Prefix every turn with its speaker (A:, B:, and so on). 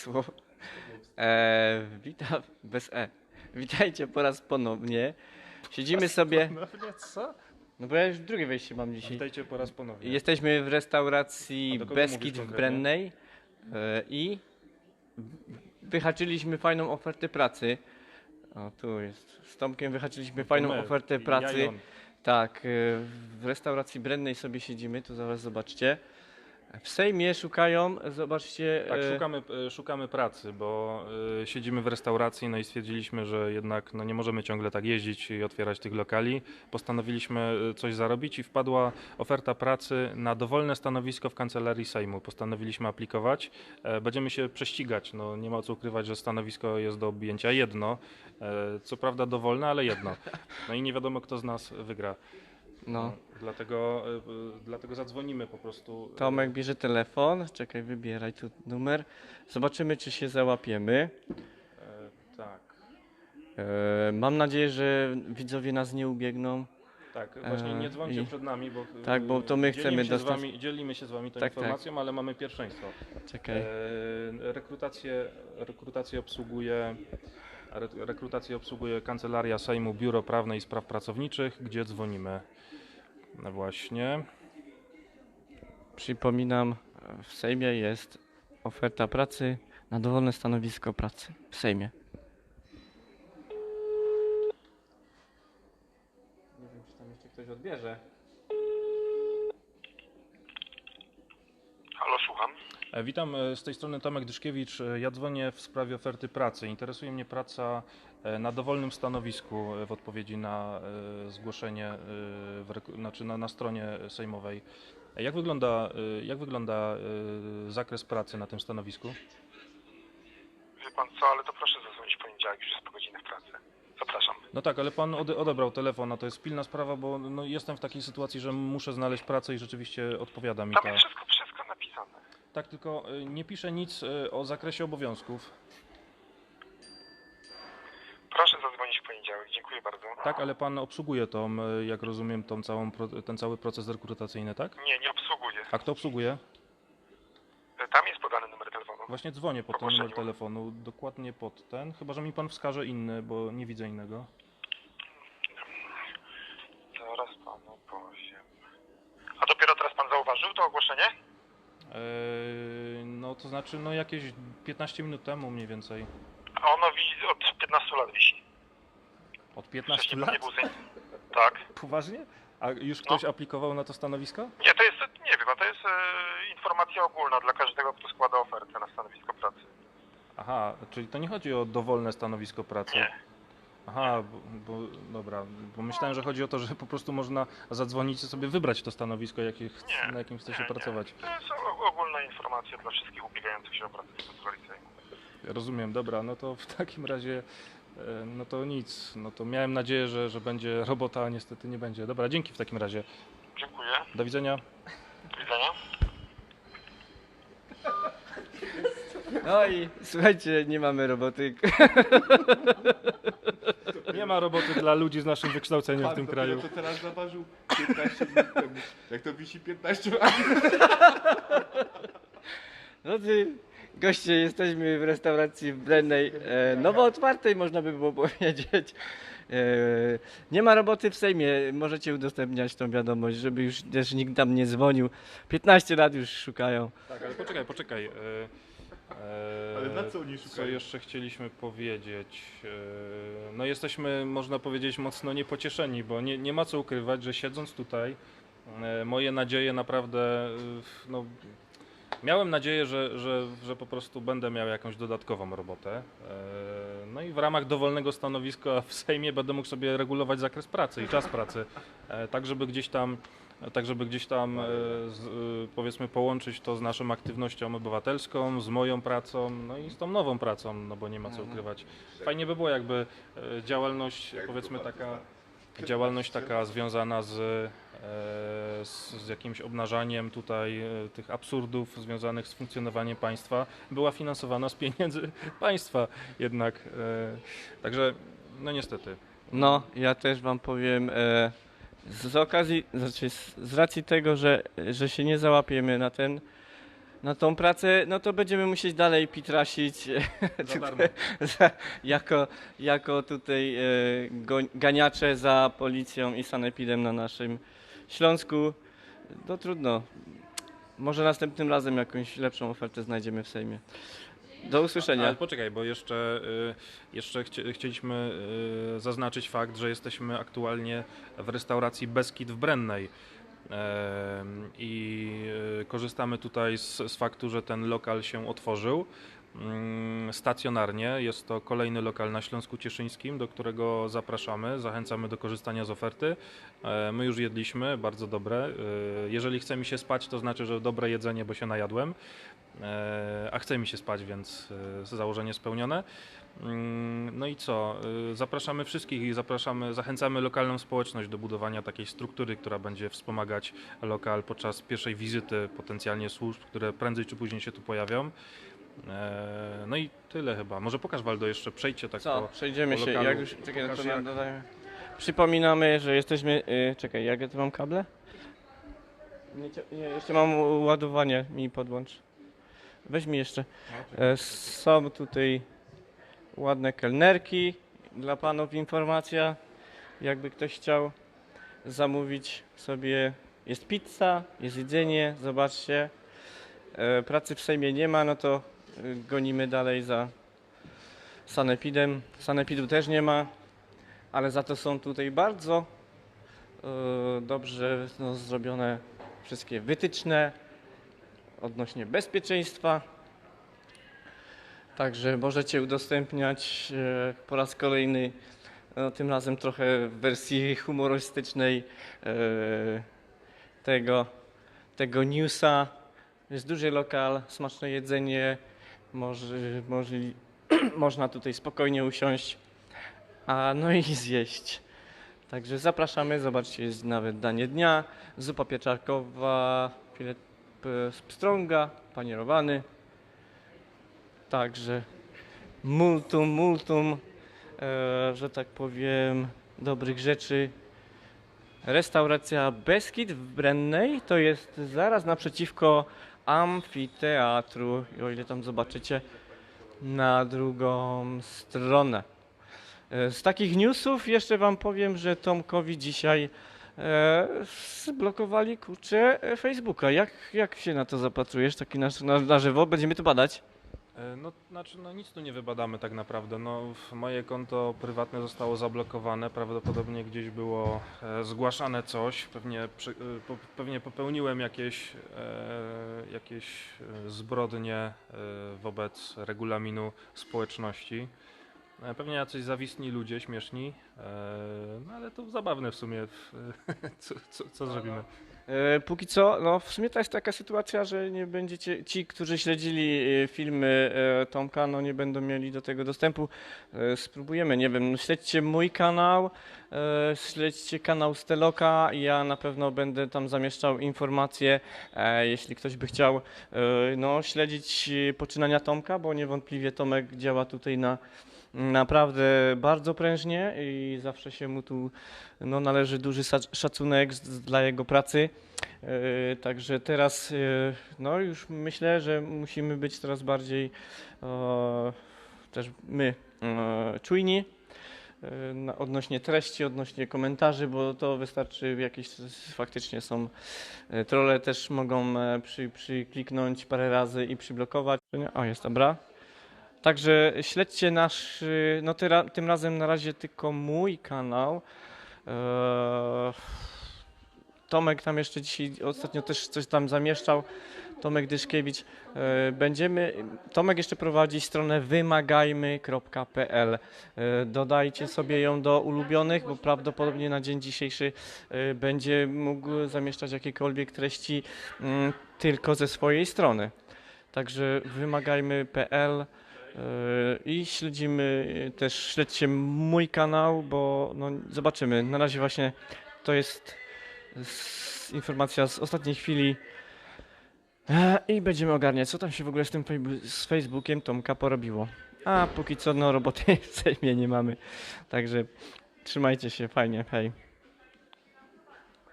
A: słowo. E, witam, bez E. Witajcie po raz ponownie. Siedzimy sobie,
B: Ponownie co?
A: no bo ja już drugie wejście mam dzisiaj.
B: Witajcie po raz ponownie.
A: Jesteśmy w restauracji
B: A do kogo
A: Beskid
B: mówisz
A: w
B: konkretnie?
A: Brennej e, i wyhaczyliśmy fajną ofertę pracy. O, tu jest. Z Tomkiem wyhaczyliśmy fajną
B: My,
A: ofertę
B: ja
A: pracy.
B: on.
A: Tak, e, w restauracji Brennej sobie siedzimy, tu zaraz zobaczcie. W Sejmie szukają, zobaczcie.
B: Tak,
A: e,
B: szukamy, e, szukamy pracy, bo e, siedzimy w restauracji, no i stwierdziliśmy, że jednak no, nie możemy ciągle tak jeździć i otwierać tych lokali. Postanowiliśmy e, coś zarobić i wpadła oferta pracy na dowolne stanowisko w kancelarii Sejmu. Postanowiliśmy aplikować. E, Będziemy się prześcigać, no nie ma co ukrywać, że stanowisko jest do objęcia jedno. E, Co prawda dowolne, ale jedno. No i nie wiadomo, kto z nas wygra.
A: No.
B: Dlatego, e, dlatego zadzwonimy po prostu. e,
A: Tomek bierze telefon, czekaj, wybieraj tu numer. Zobaczymy, czy się załapiemy.
B: E, tak.
A: E, mam nadzieję, że widzowie nas nie ubiegną.
B: Tak, właśnie nie
A: E,
B: dzwońcie
A: i-
B: przed nami, bo
A: Tak, bo to my chcemy
B: się
A: dostać-
B: wami, dzielimy się z wami tą
A: Tak, tak.
B: informacją, ale mamy pierwszeństwo.
A: Czekaj.
B: E, rekrutację, rekrutację obsługuje rekrutację obsługuje Kancelaria Sejmu Biuro Prawne i Spraw Pracowniczych, gdzie dzwonimy. No właśnie.
A: Przypominam, w Sejmie jest oferta pracy na dowolne stanowisko pracy. W Sejmie. Nie wiem, czy tam jeszcze ktoś odbierze.
B: Witam, e, z tej strony Tomek Dyszkiewicz. E, Ja dzwonię w sprawie oferty pracy. Interesuje mnie praca e, na dowolnym stanowisku e, w odpowiedzi na e, zgłoszenie e, znaczy na, na stronie sejmowej. E, Jak wygląda, e, jak wygląda e, zakres pracy na tym stanowisku?
C: Wie pan co, ale to proszę zadzwonić w poniedziałek, już jest po godzinach pracy. Zapraszam.
B: No tak, ale pan ode, odebrał telefon, a to jest pilna sprawa, bo no, jestem w takiej sytuacji, że muszę znaleźć pracę i rzeczywiście odpowiada mi
C: Tam
B: ta.
C: wszystko.
B: Tak, tylko e, nie pisze nic e, o zakresie obowiązków.
C: Proszę zadzwonić w poniedziałek, dziękuję bardzo.
B: Tak, ale pan obsługuje tą, e, jak rozumiem, tą całą, ten cały proces rekrutacyjny, tak?
C: Nie, nie obsługuję.
B: A kto obsługuje?
C: Tam jest podany numer telefonu.
B: Właśnie dzwonię pod ten numer telefonu, dokładnie pod ten, chyba że mi pan wskaże inny, bo nie widzę innego.
C: Zaraz panu powiem. A dopiero teraz pan zauważył to ogłoszenie?
B: Eee, no to znaczy, no jakieś 15 minut temu mniej więcej.
C: A ono wi- od 15 lat wisi.
B: Od 15
C: Wcześniej pan
B: lat?
C: nie był zain- Tak.
B: Poważnie? A już ktoś aplikował na to stanowisko?
C: Nie, to jest, nie wiem, to jest e, informacja ogólna dla każdego, kto składa ofertę na stanowisko pracy.
B: Aha, czyli to nie chodzi o dowolne stanowisko pracy.
C: Nie.
B: Aha, bo, bo dobra, bo myślałem, że chodzi o to, że po prostu można zadzwonić i sobie wybrać to stanowisko, jakie ch-
C: Nie,
B: na jakim chce się
C: nie,
B: pracować.
C: To jest o- ogólna informacja dla wszystkich ubiegających się o pracę w kancelarii Sejmu.
B: Rozumiem, dobra, no to w takim razie, e, no to nic, no to miałem nadzieję, że, że będzie robota, a niestety nie będzie. Dobra, dzięki w takim razie.
C: Dziękuję.
B: Do widzenia.
C: Do widzenia.
A: No i słuchajcie, nie mamy roboty.
B: Nie ma roboty dla ludzi z naszym wykształceniem w tym
D: dopiero
B: kraju.
D: to teraz zaważył 15 minut temu. Jak to wisi 15 lat.
A: No ty, goście, jesteśmy w restauracji w Brennej, e, nowo otwartej można by było powiedzieć. E, nie ma roboty w Sejmie, możecie udostępniać tą wiadomość, żeby już też nikt tam nie dzwonił. 15 lat już szukają.
B: Tak, ale poczekaj, poczekaj. e,
D: Ale na co oni
B: Co
D: szukają?
B: jeszcze chcieliśmy powiedzieć? E, No jesteśmy, można powiedzieć, mocno niepocieszeni, bo nie, nie ma co ukrywać, że siedząc tutaj, e, moje nadzieje naprawdę, e, no, miałem nadzieję, że, że, że po prostu będę miał jakąś dodatkową robotę. E, No i w ramach dowolnego stanowiska w Sejmie będę mógł sobie regulować zakres pracy i czas pracy, e, tak żeby gdzieś tam tak żeby gdzieś tam e, z, e, powiedzmy połączyć to z naszą aktywnością obywatelską, z moją pracą, no i z tą nową pracą, no bo nie ma co ukrywać. Fajnie by było jakby e, działalność powiedzmy taka działalność taka związana z, z, z jakimś obnażaniem tutaj tych absurdów związanych z funkcjonowaniem państwa była finansowana z pieniędzy państwa jednak. Także no niestety.
A: No, ja też wam powiem, e, z, okazji, znaczy z, z racji tego, że, że się nie załapiemy na ten, na tą pracę, no to będziemy musieć dalej pitrasić
B: Za darmo.
A: za, jako, jako tutaj e, go, ganiacze za policją i sanepidem na naszym Śląsku. No trudno. Może następnym razem jakąś lepszą ofertę znajdziemy w Sejmie. Do usłyszenia.
B: Ale poczekaj, bo jeszcze, y, jeszcze chci- chcieliśmy y, zaznaczyć fakt, że jesteśmy aktualnie w restauracji Beskid w Brennej. I y, korzystamy tutaj z, z faktu, że ten lokal się otworzył stacjonarnie. Jest to kolejny lokal na Śląsku Cieszyńskim, do którego zapraszamy. Zachęcamy do korzystania z oferty. E, My już jedliśmy, bardzo dobre. E, Jeżeli chce mi się spać, to znaczy, że dobre jedzenie, bo się najadłem. E, A chce mi się spać, więc założenie spełnione. Mm, No i co? Zapraszamy wszystkich i zapraszamy, zachęcamy lokalną społeczność do budowania takiej struktury, która będzie wspomagać lokal podczas pierwszej wizyty potencjalnie służb, które prędzej czy później się tu pojawią. E, No i tyle chyba. Może pokaż Waldo jeszcze, przejdźcie tak
A: Co?
B: po...
A: Przejdziemy
B: po
A: się.
B: lokalu.
A: Jak już, czekaj,
B: Pokaż
A: to
B: jak-
A: dodajmy. Przypominamy, że jesteśmy. Y, czekaj, jak ja tu mam kable? Nie, nie, jeszcze mam ładowanie, mi podłącz. Weź mi jeszcze. E, Są tutaj ładne kelnerki. Dla panów informacja, jakby ktoś chciał zamówić sobie. Jest pizza, jest jedzenie, zobaczcie. E, Pracy w Sejmie nie ma, no to gonimy dalej za sanepidem. Sanepidu też nie ma, ale za to są tutaj bardzo e, dobrze no, zrobione wszystkie wytyczne odnośnie bezpieczeństwa. Także możecie udostępniać e, po raz kolejny, no, tym razem trochę w wersji humorystycznej e, tego, tego newsa. Jest duży lokal, smaczne jedzenie, może, można tutaj spokojnie usiąść, a no i zjeść. Także zapraszamy, zobaczcie, jest nawet danie dnia, zupa pieczarkowa, filet pstrąga, panierowany. Także multum, multum, e, że tak powiem, dobrych rzeczy. Restauracja Beskid w Brennej to jest zaraz naprzeciwko amfiteatru, o ile tam zobaczycie na drugą stronę. E, Z takich newsów jeszcze wam powiem, że Tomkowi dzisiaj e, zblokowali kurczę Facebooka. Jak, jak się na to zapatrujesz, taki na, na, na żywo? Będziemy to badać.
B: E, No, znaczy, no nic tu nie wybadamy tak naprawdę. No, moje konto prywatne zostało zablokowane. Prawdopodobnie gdzieś było e, zgłaszane coś. Pewnie, przy, e, po, pewnie popełniłem jakieś, e, jakieś e, zbrodnie e, wobec regulaminu społeczności. E, Pewnie jacyś zawistni ludzie, śmieszni, e, no ale to zabawne w sumie. Co, co, co zrobimy?
A: E, póki co, no w sumie to jest taka sytuacja, że nie będziecie, ci, którzy śledzili filmy Tomka, no nie będą mieli do tego dostępu. Spróbujemy, nie wiem, no, śledźcie mój kanał, śledźcie kanał Steloka, ja na pewno będę tam zamieszczał informacje, jeśli ktoś by chciał no, śledzić poczynania Tomka, bo niewątpliwie Tomek działa tutaj na naprawdę bardzo prężnie i zawsze się mu tu no, należy duży szacunek dla jego pracy. E, Także teraz, e, no już myślę, że musimy być coraz bardziej też my czujni e, odnośnie treści, odnośnie komentarzy, bo to wystarczy jakieś faktycznie są e, trolle też mogą przy, przykliknąć parę razy i przyblokować. O, jest dobra. Także śledźcie nasz, y, no tym razem na razie tylko mój kanał. Eee, Tomek tam jeszcze dzisiaj ostatnio też coś tam zamieszczał. Tomek Dyszkiewicz. E, Będziemy, Tomek jeszcze prowadzi stronę wymagajmy.pl. E, Dodajcie sobie ją do ulubionych, bo prawdopodobnie na dzień dzisiejszy e, będzie mógł zamieszczać jakiekolwiek treści mm, tylko ze swojej strony. Także wymagajmy.pl. Yy, I śledzimy yy, też, śledźcie mój kanał, bo no, zobaczymy. Na razie właśnie to jest s- informacja z ostatniej chwili. I będziemy ogarniać, co tam się w ogóle z tym z Facebookiem Tomka porobiło. A póki co, no roboty w Sejmie nie mamy. Także trzymajcie się, fajnie, hej.